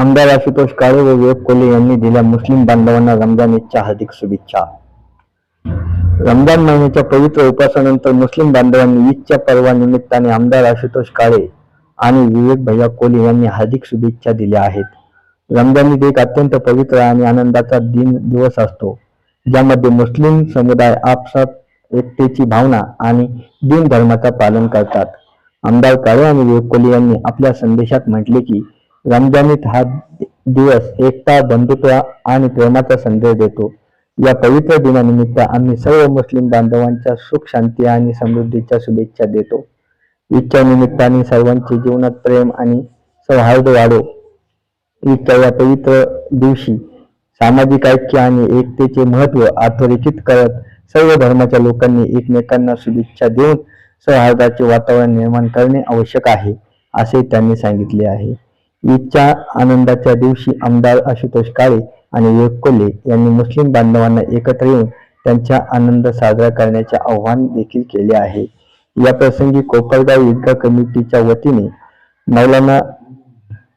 आमदार आशुतोष काळे व विवेक कोले यांनी दिल्या मुस्लिम बांधवांना रमजान ईदच्या हार्दिक शुभेच्छा. रमजान महिन्याच्या पवित्र उपासानंतर मुस्लिम बांधवांनी ईदच्या पर्वानिमित्ताने आमदार आशुतोष काळे आणि विवेक भैया कोले यांनी हार्दिक शुभेच्छा दिल्या आहेत. रमजान ईद एक अत्यंत पवित्र आणि आनंदाचा दिन दिवस असतो ज्यामध्ये मुस्लिम समुदाय आपसात एकतेची भावना आणि दिन धर्माचा पालन करतात. आमदार काळे आणि विवेक कोले यांनी आपल्या संदेशात म्हटले की रमजानीत हा दिवस एकता बंधुत्व आणि प्रेमाचा संदेश देतो. या पवित्र दिनानिमित्त आम्ही सर्व मुस्लिम बांधवांच्या सुख शांती आणि समृद्धीच्या शुभेच्छा देतो. ईदच्या निमित्ताने सर्वांचे जीवनात प्रेम आणि सौहार्द वाढो. ईदच्या या पवित्र दिवशी सामाजिक ऐक्य आणि एकतेचे महत्त्व अधोरेखित करत सर्व धर्माच्या लोकांनी एकमेकांना शुभेच्छा देऊन सौहार्दाचे वातावरण निर्माण करणे आवश्यक आहे असे त्यांनी सांगितले आहे. ईदच्या आनंदाच्या दिवशी आमदार आशुतोष काळे आणि विवेक कोल्हे यांनी मुस्लिम बांधवांना एकत्र येऊन त्यांचा आनंद साजरा करण्याचे आव्हान देखील केले आहे. या प्रसंगी कोपरगाव ईदगाह कमिटीच्या वतीने मौलाना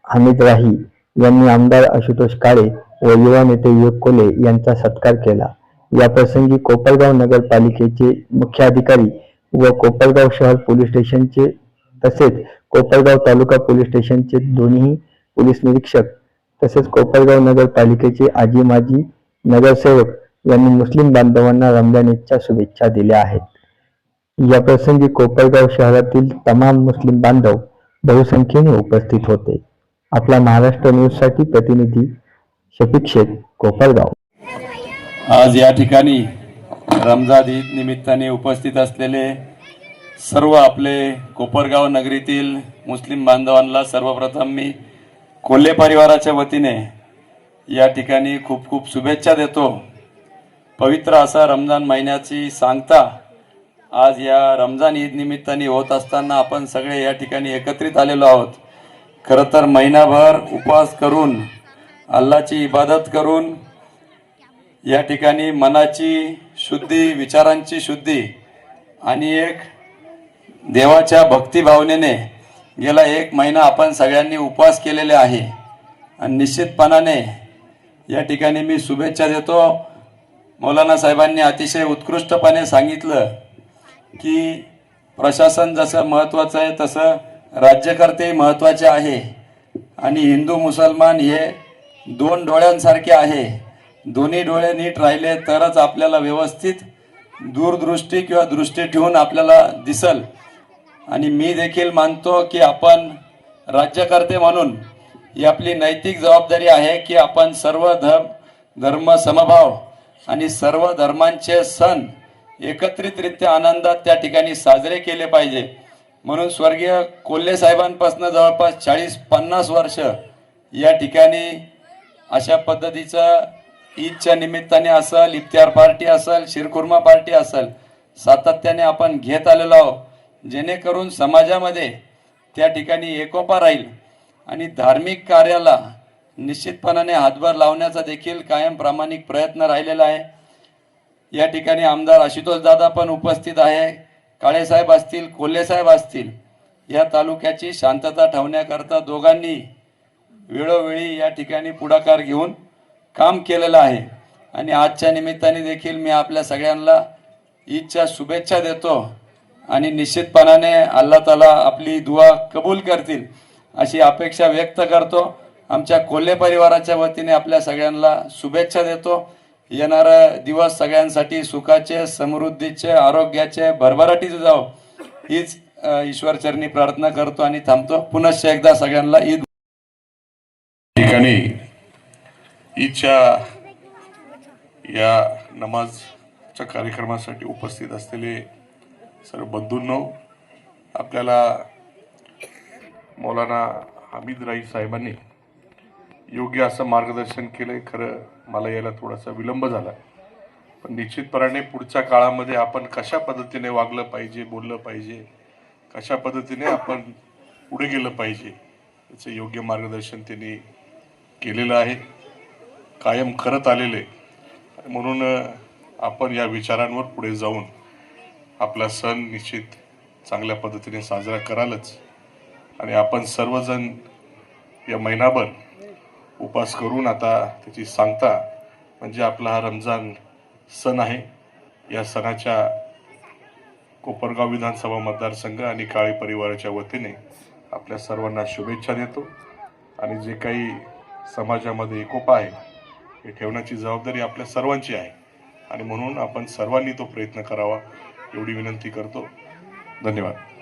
हमीद राही यांनी आमदार आशुतोष काळे व युवा नेते विवेक कोल्हे यांचा सत्कार केला. या प्रसंगी कोपरगाव नगरपालिकेचे मुख्याधिकारी व कोपरगाव शहर पोलीस स्टेशनचे तसेच कोपरगाव तालुका पोलीस स्टेशनचे दोन्ही पोलीस निरीक्षक तसेच कोपरगाव नगरपालिकेचे आजी माजी नगरसेवक यांनी मुस्लिम बांधवांना रमजान ईदच्या शुभेच्छा दिल्या आहेत. या प्रसंगी कोपरगाव शहरातील तमाम मुस्लिम बांधव बहुसंख्येने उपस्थित होते. आपला महाराष्ट्र न्यूजसाठी प्रतिनिधी शफिक शेख कोपरगाव. आज या ठिकाणी रमजान ईद निमित्ताने उपस्थित असलेले सर्व आपले कोपरगाव नगरीतील मुस्लिम बांधवांना सर्वप्रथम मी कोल्हे परिवाराच्या वतीने या ठिकाणी खूप खूप शुभेच्छा देतो. पवित्र असा रमजान महिन्याची सांगता आज या रमजान ईद निमित्ताने होत असताना आपण सगळे या ठिकाणी एकत्रित आलेलो आहोत. खरं तर महिनाभर उपवास करून अल्लाची इबादत करून या ठिकाणी मनाची शुद्धी विचारांची शुद्धी आणि एक देवाच्या भक्तिभावनेने गेला एक महिना आपण सगळ्यांनी उपवास केलेले आहे. आणि निश्चितपणाने या ठिकाणी मी शुभेच्छा देतो. मौलाना साहेबांनी अतिशय उत्कृष्टपणे सांगितलं की प्रशासन जसं महत्त्वाचं आहे तसं राज्यकर्ते महत्त्वाचे आहे. आणि हिंदू मुसलमान हे दोन डोळ्यांसारखे आहे. दोन्ही डोळे नीट राहिले तरच आपल्याला व्यवस्थित दूरदृष्टी किंवा दृष्टी ठेवून आपल्याला दिसल. आणि मी देखील मानतो की आपण राज्यकर्ते म्हणून ही आपली नैतिक जबाबदारी आहे की आपण सर्व धर्म धर्म समभाव आणि सर्व धर्मांचे सण एकत्रितरित्या आनंदात त्या ठिकाणी साजरे केले पाहिजे. म्हणून स्वर्गीय कोल्हे साहेबांपासून जवळपास चाळीस पन्नास वर्ष या ठिकाणी अशा पद्धतीचं ईदच्या निमित्ताने असेल इफ्तार पार्टी असेल शिरखुर्मा पार्टी असेल सातत्याने आपण घेत आलेलो आहोत. जेणेकरून समाजामध्ये त्या ठिकाणी एकोपा राहील आणि धार्मिक कार्याला निश्चितपणाने हातभार लावण्याचा देखील कायम प्रामाणिक प्रयत्न राहिलेला आहे. या ठिकाणी आमदार आशुतोष दादा पण उपस्थित आहे. काळेसाहेब असतील कोल्हेसाहेब असतील या तालुक्याची शांतता ठेवण्याकरता दोघांनी वेळोवेळी या ठिकाणी पुढाकार घेऊन काम केलेलं आहे. आणि आजच्या निमित्ताने देखील मी आपल्या सगळ्यांना ईदच्या शुभेच्छा देतो. आणि निश्चितपणाने अल्ला ताला आपली दुवा कबूल करतील अशी अपेक्षा व्यक्त करतो. आमच्या कोल्हे परिवाराच्या वतीने आपल्या सगळ्यांना शुभेच्छा देतो. येणारा दिवस सगळ्यांसाठी सुखाचे समृद्धीचे आरोग्याचे भरभराटीचे जावं. हीच ईश्वरचरणी प्रार्थना करतो आणि थांबतो. पुनश्च एकदा सगळ्यांना ईद ठिकाणी ईदच्या या नमाजच्या कार्यक्रमासाठी उपस्थित असलेले सर्व बंधूंनो आपल्याला मौलाना हमीद राई साहेबांनी योग्य असं मार्गदर्शन केलंय खरं मला यायला थोडासा विलंब झाला. पण निश्चितपणाने पुढच्या काळामध्ये आपण कशा पद्धतीने वागलं पाहिजे बोललं पाहिजे कशा पद्धतीने आपण पुढे गेलं पाहिजे याचं योग्य मार्गदर्शन त्यांनी केलेलं आहे कायम करत आलेले म्हणून आपण या विचारांवर पुढे जाऊन आपला सण निश्चित चांगल्या पद्धतीने साजरा करालच. आणि आपण सर्वजण या महिनाभर उपास करून आता त्याची सांगता म्हणजे आपला हा रमजान सण आहे. या सणाच्या कोपरगाव विधानसभा मतदारसंघ आणि काळे परिवाराच्या वतीने आपल्या सर्वांना शुभेच्छा देतो. आणि जे काही समाजामध्ये एकोपा आहे हे ठेवण्याची जबाबदारी आपल्या सर्वांची आहे. आणि म्हणून आपण सर्वांनी तो प्रयत्न करावा. एवढी विनंती करतो. धन्यवाद.